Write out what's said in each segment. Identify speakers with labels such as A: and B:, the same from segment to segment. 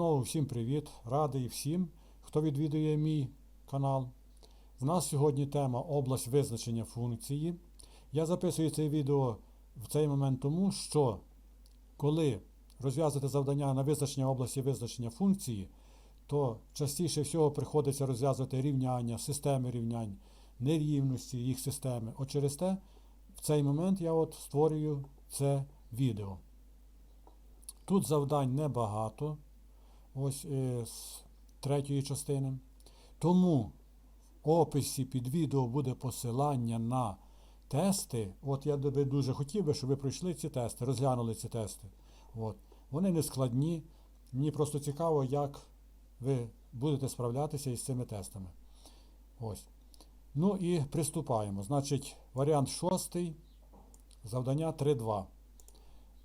A: знову всім привіт! Радий всім, хто відвідує мій канал. В нас сьогодні тема область визначення функції. Я записую це відео в цей момент тому, що коли розв'язувати завдання на визначення області визначення функції, то частіше всього приходиться розв'язувати рівняння, системи рівнянь, нерівності їх системи. От через те, в цей момент я от створюю це відео. Тут завдань небагато, ось е, з третьої частини. Тому в описі під відео буде посилання на тести. От я би дуже хотів би, щоб ви пройшли ці тести, розглянули ці тести. От. Вони не складні. Мені просто цікаво, як ви будете справлятися із цими тестами. Ось. Ну і приступаємо. Значить, варіант шостий, завдання 3.2.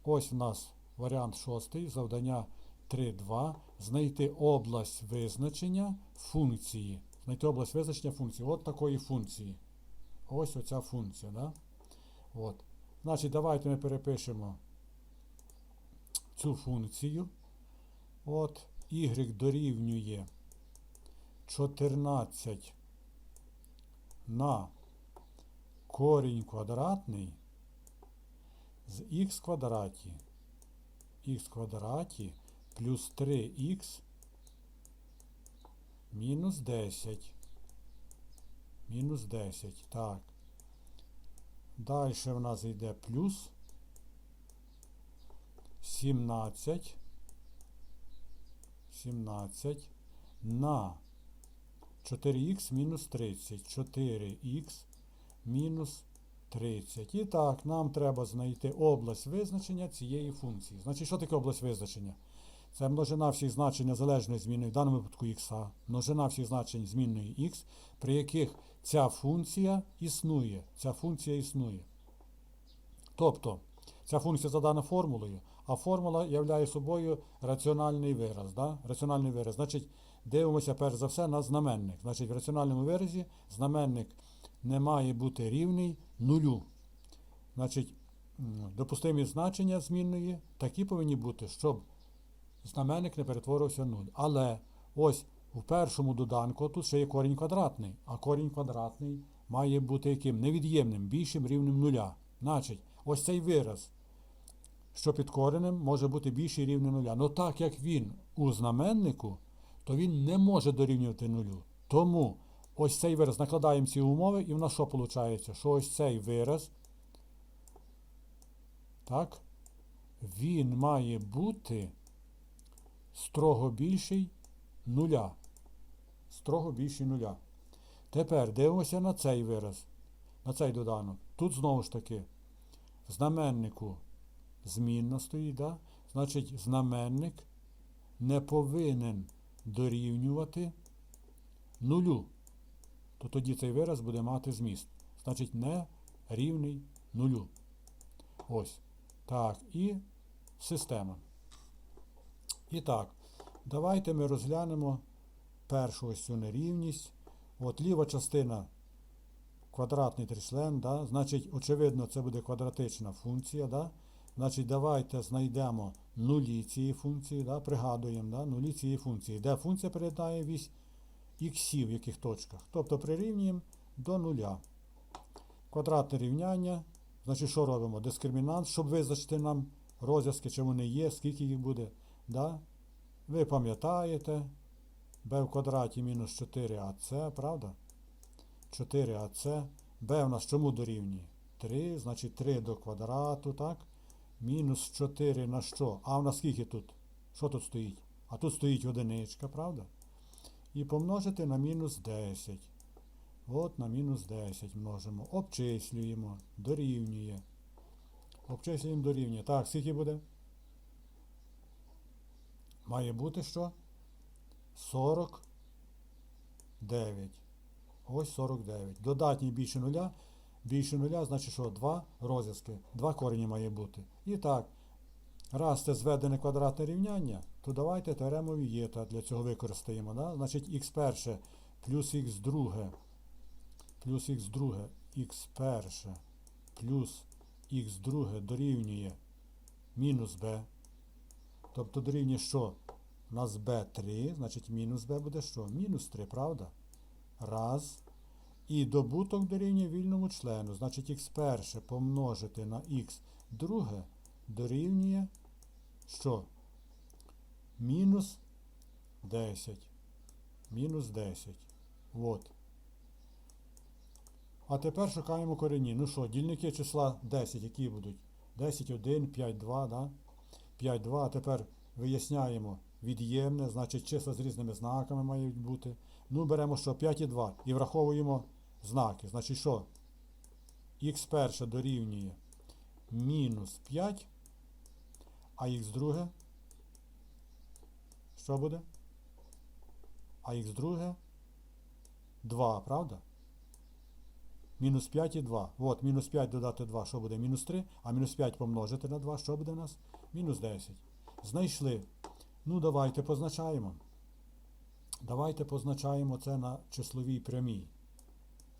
A: Ось в нас варіант шостий, завдання 3.2. Знайти область визначення функції. Знайти область визначення функції. От такої функції. Ось оця функція. Да? От. Значить, давайте ми перепишемо цю функцію. От, y дорівнює 14 на корінь квадратний з х квадраті х квадраті плюс 3х мінус 10. Мінус 10. Так. Далі в нас йде плюс 17. 17 на 4х мінус 30. 4х мінус 30. І так, нам треба знайти область визначення цієї функції. Значить, що таке область визначення? Це множина всіх значень залежної змінної, в даному випадку х, множина всіх значень змінної х, при яких ця функція існує. Ця функція існує. Тобто, ця функція задана формулою, а формула являє собою раціональний вираз. Да? Раціональний вираз. Значить, дивимося перш за все на знаменник. Значить, в раціональному виразі знаменник не має бути рівний нулю. Значить, допустимі значення змінної такі повинні бути, щоб знаменник не перетворився в нуль. Але ось у першому доданку тут ще є корінь квадратний, а корінь квадратний має бути яким? Невід'ємним, більшим рівнем нуля. Значить, ось цей вираз, що під коренем може бути більший рівень нуля. Ну так як він у знаменнику, то він не може дорівнювати нулю. Тому ось цей вираз накладаємо ці умови, і в нас що виходить? Що ось цей вираз, так, він має бути строго більший нуля. Строго більший нуля. Тепер дивимося на цей вираз, на цей доданок. Тут знову ж таки в знаменнику змінна стоїть, да? значить знаменник не повинен дорівнювати нулю. То тоді цей вираз буде мати зміст. Значить, не рівний нулю. Ось. Так, і система. І так, давайте ми розглянемо першу ось цю нерівність. От ліва частина квадратний тричлен, да? значить, очевидно, це буде квадратична функція. Да? Значить, давайте знайдемо нулі цієї функції, да? пригадуємо да? нулі цієї функції, де функція передає вісь іксів в яких точках. Тобто прирівнюємо до нуля. Квадратне рівняння. Значить, що робимо? Дискримінант, щоб визначити нам розв'язки, чи вони є, скільки їх буде. Да? Ви пам'ятаєте, b в квадраті мінус 4ac, правда? 4ac. b у нас чому дорівнює? 3, значить 3 до квадрату, так? Мінус 4 на що? А в нас скільки тут? Що тут стоїть? А тут стоїть одиничка, правда? І помножити на мінус 10. От на мінус 10 множимо. Обчислюємо. Дорівнює. Обчислюємо дорівнює. Так, скільки буде? Має бути що? 49. Ось 49. Додатній більше нуля. Більше нуля, значить, що 2 розв'язки. 2 корені має бути. І так, раз це зведене квадратне рівняння, то давайте теорему Вієта для цього використаємо. Да? Значить, х перше плюс х друге, плюс х друге, х перше плюс х друге дорівнює мінус b. Тобто дорівнює що? У нас b3, значить мінус b буде що? Мінус 3, правда? Раз. І добуток дорівнює вільному члену. Значить х перше помножити на х друге дорівнює що? Мінус 10. Мінус 10. От. А тепер шукаємо корені. Ну що, дільники числа 10, які будуть? 10, 1, 5, 2, да? 5, 2. А тепер виясняємо від'ємне, значить числа з різними знаками мають бути. Ну, беремо що? 5 і 2. І враховуємо знаки. Значить що? Х перше дорівнює мінус 5, а х друге. Що буде? А х друге 2, правда? Мінус 5 і 2. От, мінус 5 додати 2, що буде? Мінус 3, а мінус 5 помножити на 2, що буде у нас? Мінус 10. Знайшли. Ну, давайте позначаємо. Давайте позначаємо це на числовій прямій.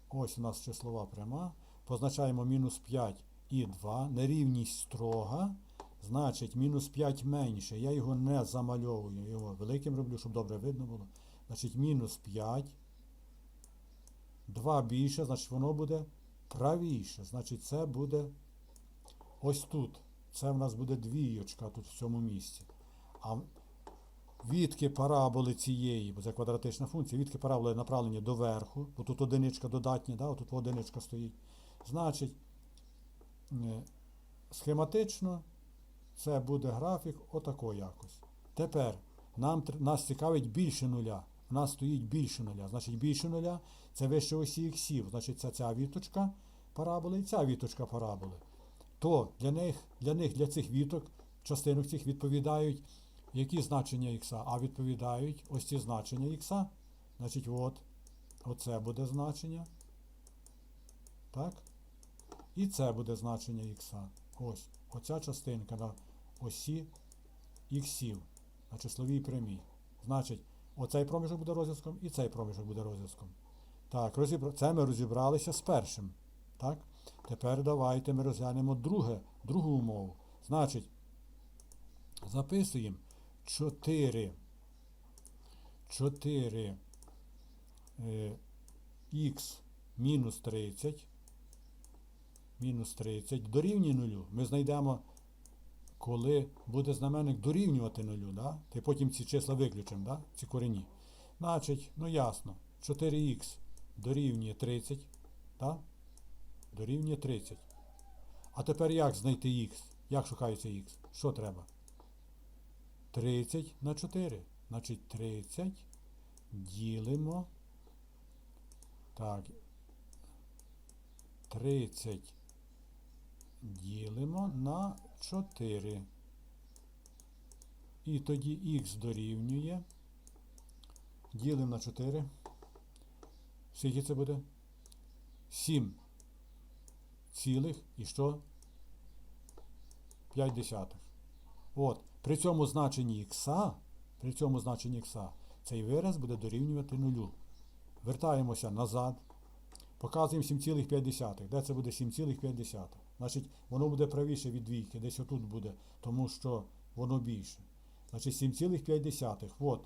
A: Ось у нас числова пряма. Позначаємо мінус 5 і 2. Нерівність строга. Значить, мінус 5 менше. Я його не замальовую. Його великим роблю, щоб добре видно було. Значить, мінус 5. 2 більше, значить воно буде правіше. Значить, це буде ось тут. Це в нас буде двійочка тут в цьому місці. А відки параболи цієї, бо це квадратична функція, відки параболи направлені доверху, бо тут одиничка додатня, да, тут одиничка стоїть. Значить, е, схематично це буде графік отако якось. Тепер нам, нас цікавить більше нуля. У нас стоїть більше нуля. Значить, більше нуля це вище осі іксів. Значить, це ця віточка параболи і ця віточка параболи. То для них, для них, для цих віток, частинок цих відповідають які значення ікса? А відповідають ось ці значення ікса. Значить, от, оце буде значення. Так? І це буде значення ікса. Ось. Оця частинка на осі іксів на числовій прямій. Значить, оцей проміжок буде розв'язком і цей проміжок буде розв'язком. Так, розібра... це ми розібралися з першим. Так? Тепер давайте ми розглянемо друге, другу умову. Значить, записуємо 4. 4 е, х мінус 30. Мінус 30 дорівнює нулю. Ми знайдемо, коли буде знаменник дорівнювати нулю. Да? Ти потім ці числа виключимо, да? ці корені. Значить, ну ясно, 4х дорівнює 30. Да? Дорівнює 30. А тепер як знайти х? Як шукається х? Що треба? 30 на 4. Значить 30 ділимо. Так. 30 ділимо на 4. І тоді х дорівнює. Ділимо на 4. Скільки це буде? 7 цілих і що? 5 десятих. От. При цьому значенні х, при цьому значенні х, цей вираз буде дорівнювати нулю. Вертаємося назад. Показуємо 7,5. Де це буде 7,5? Значить, воно буде правіше від двійки, десь отут буде, тому що воно більше. Значить, 7,5. От.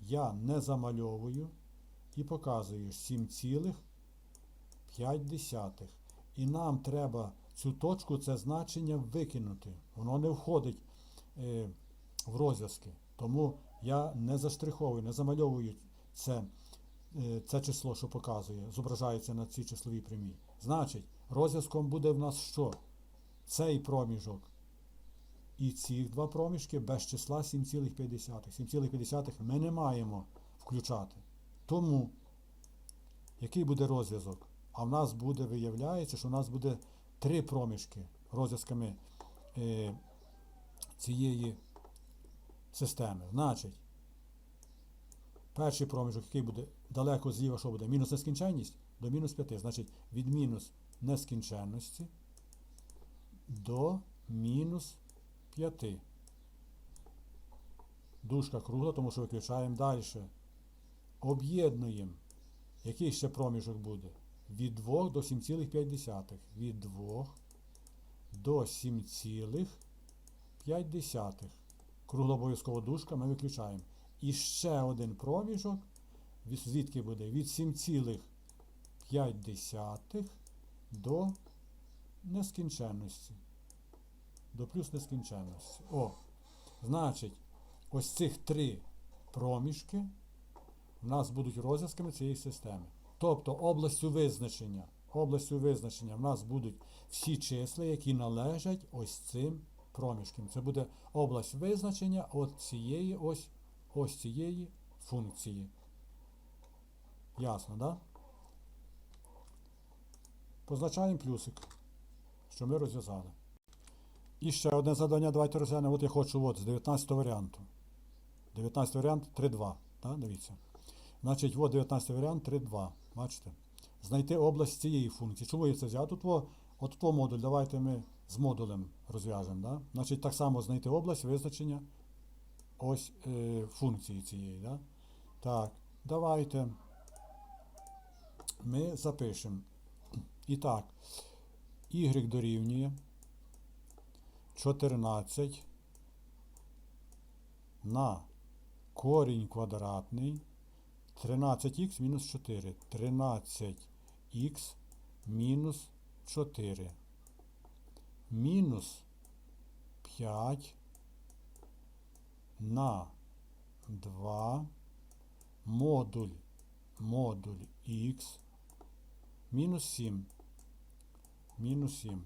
A: Я не замальовую і показую 7,5. І нам треба цю точку, це значення викинути. Воно не входить е, в розв'язки. Тому я не заштриховую, не замальовую це, е, це число, що показує, зображається на цій числовій прямій. Значить, розв'язком буде в нас що? Цей проміжок і ці два проміжки без числа 7,5. 7,5 ми не маємо включати. Тому, який буде розв'язок? А в нас буде, виявляється, що в нас буде три проміжки розв'язками е, цієї системи. Значить, перший проміжок, який буде далеко зліва, що буде? Мінус нескінченність до мінус 5. Значить, від мінус нескінченності до мінус 5. Дужка кругла, тому що виключаємо далі. Об'єднуємо. Який ще проміжок буде? Від 2 до 7,5. Від 2 до 7,5. Кругла обов'язково дужка ми виключаємо. І ще один проміжок, звідки буде? Від 7,5 до нескінченності. До плюс нескінченності. О, значить, ось цих три проміжки в нас будуть розв'язками цієї системи. Тобто областю визначення, областю визначення в нас будуть всі числа, які належать ось цим проміжкам. Це буде область визначення от цієї ось, ось цієї функції. Ясно? Да? Позначаємо плюсик, що ми розв'язали. І ще одне завдання, давайте розглянемо. От я хочу от, з 19 варіанту. 19 варіант 3,2. Так, дивіться. Значить, от 19 варіант 3,2. Бачите? Знайти область цієї функції. Чому я це взяв? Тут, во, от по модуль, давайте ми з модулем розв'яжемо. Да? Значить, так само знайти область визначення ось е, функції цієї. Да? Так, давайте ми запишемо. І так, y дорівнює 14 на корінь квадратний 13х мінус 4. 13х мінус 4. Мінус 5 на 2 модуль модуль х мінус 7. Мінус 7.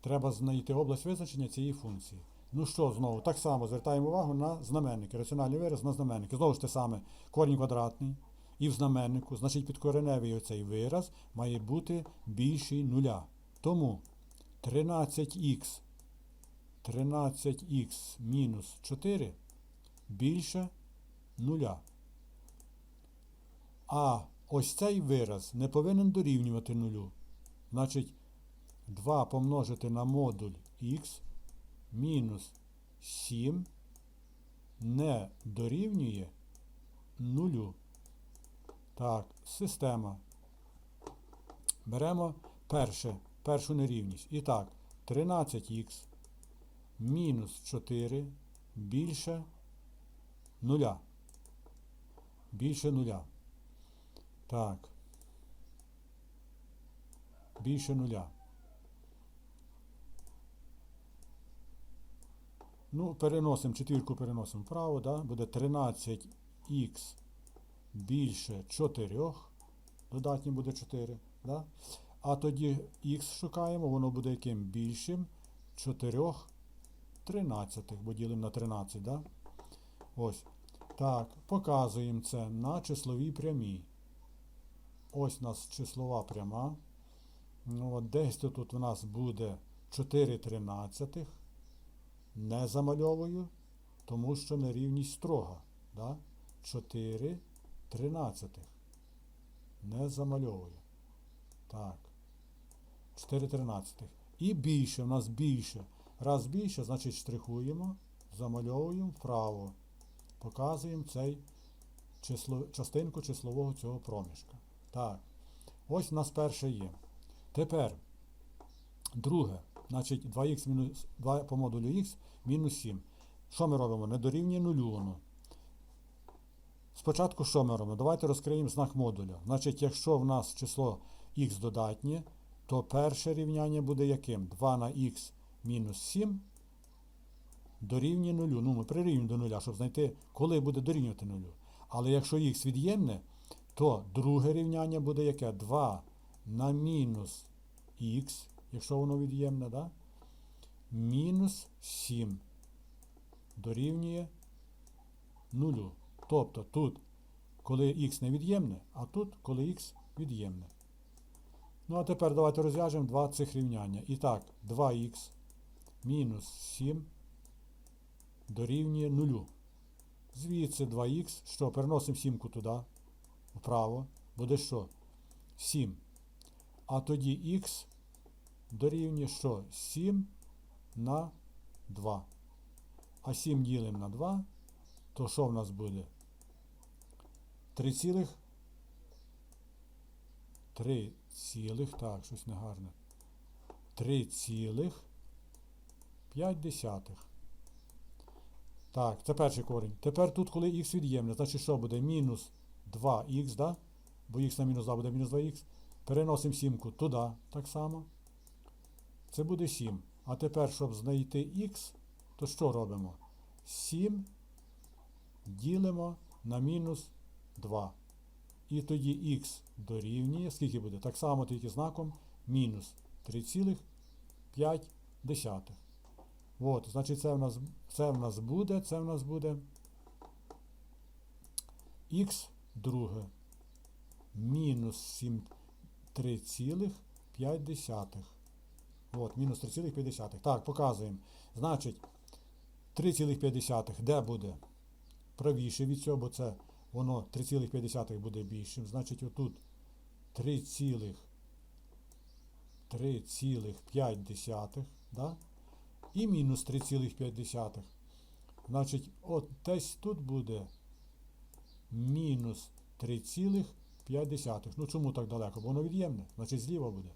A: Треба знайти область визначення цієї функції. Ну що, знову, так само звертаємо увагу на знаменники. Раціональний вираз на знаменники. Знову ж те саме, корінь квадратний. І в знаменнику, значить, підкореневий оцей вираз має бути більший нуля. Тому 13х 13х мінус 4 більше нуля. А ось цей вираз не повинен дорівнювати нулю. Значить, 2 помножити на модуль х мінус 7 не дорівнює нулю. Так, система. Беремо перше, першу нерівність. І так, 13х мінус 4 більше нуля. Більше нуля. Так. Більше нуля. Ну, переносимо, четвірку переносимо вправо, да? буде 13х більше 4, додатнє буде 4. Да? А тоді х шукаємо, воно буде яким більшим 4 тринадцятих, бо ділимо на 13. Да? Ось. Так, показуємо це на числовій прямій. Ось у нас числова пряма. Ну, от Десь тут у нас буде 4 тринадцятих. Не замальовую, тому що нерівність строга. Да? 4 тринадцятих. Не замальовую. Так. 4 тринадцятих. І більше, у нас більше. Раз більше, значить штрихуємо, замальовуємо вправо. Показуємо цей число, частинку числового цього проміжка. Так. Ось у нас перше є. Тепер друге. Значить 2х мінус 2 по модулю х мінус 7. Що ми робимо? Не дорівнює нулю воно. Спочатку що ми робимо? Давайте розкриємо знак модуля. Значить, якщо в нас число х додатнє, то перше рівняння буде яким? 2 на х мінус 7 дорівнює нулю. Ну, ми прирівнюємо до нуля, щоб знайти, коли буде дорівнювати нулю. Але якщо х від'ємне, то друге рівняння буде яке? 2 на мінус х, якщо воно від'ємне, да? мінус 7 дорівнює нулю. Тобто тут, коли х не від'ємне, а тут, коли х від'ємне. Ну, а тепер давайте розв'яжемо два цих рівняння. І так, 2х мінус 7 дорівнює нулю. Звідси 2х, що, переносимо 7 туди, вправо, буде що? 7. А тоді х дорівнює що? 7 на 2. А 7 ділимо на 2, то що в нас буде? 3 цілих? 3 цілих, так, щось негарне. 3 цілих 5 десятих. Так, це перший корінь. Тепер тут, коли х від'ємне, значить що буде? Мінус 2х, да? бо х на мінус 2 буде мінус 2х. Переносимо сімку туди так само. Це буде 7. А тепер, щоб знайти х, то що робимо? 7 ділимо на мінус 2. І тоді х дорівнює, скільки буде? Так само тільки знаком мінус 3,5. От, значить, це в нас, це в нас буде, це в нас буде х друге мінус 7 3,5. От, мінус 3,5. Так, показуємо. Значить, 3,5 де буде? Правіше від цього, бо це воно 3,5 буде більшим. Значить, отут 3,5. Да? І мінус 3,5. Значить, от десь тут буде мінус 3,5. Ну чому так далеко? Бо воно від'ємне. Значить, зліва буде.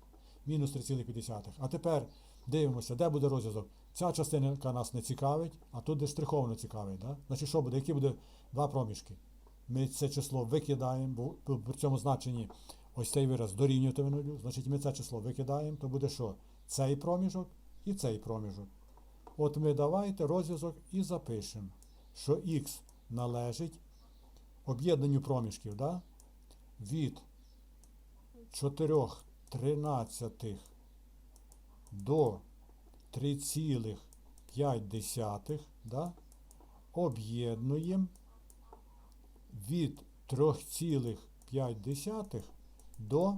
A: Мінус 3,5. А тепер дивимося, де буде розв'язок. Ця частина, яка нас не цікавить, а тут де штриховано цікавить. Да? Значить, що буде? Які буде два проміжки? Ми це число викидаємо, бо при цьому значенні ось цей вираз дорівнюватиме нулю. Значить, ми це число викидаємо, то буде що? Цей проміжок і цей проміжок. От ми давайте розв'язок і запишемо, що х належить об'єднанню проміжків да? від 4 тринадцятих до 3,5 да? об'єднуємо від 3,5 до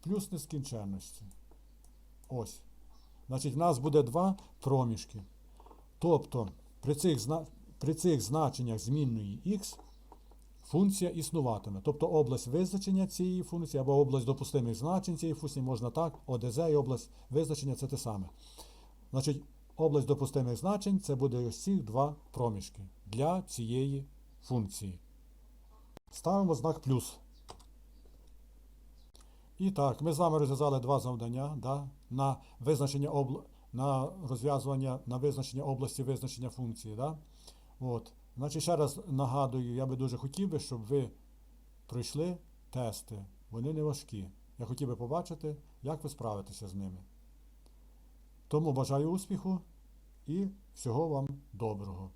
A: плюс нескінченності. Ось. Значить, в нас буде два проміжки. Тобто, при цих, при цих значеннях змінної х функція існуватиме. Тобто область визначення цієї функції або область допустимих значень цієї функції можна так, ОДЗ і область визначення це те саме. Значить, область допустимих значень це буде ось ці два проміжки для цієї функції. Ставимо знак плюс. І так, ми з вами розв'язали два завдання да, на визначення обла... на розв'язування на визначення області визначення функції. Да? От. Значить, ще раз нагадую, я би дуже хотів би, щоб ви пройшли тести. Вони не важкі. Я хотів би побачити, як ви справитеся з ними. Тому бажаю успіху і всього вам доброго.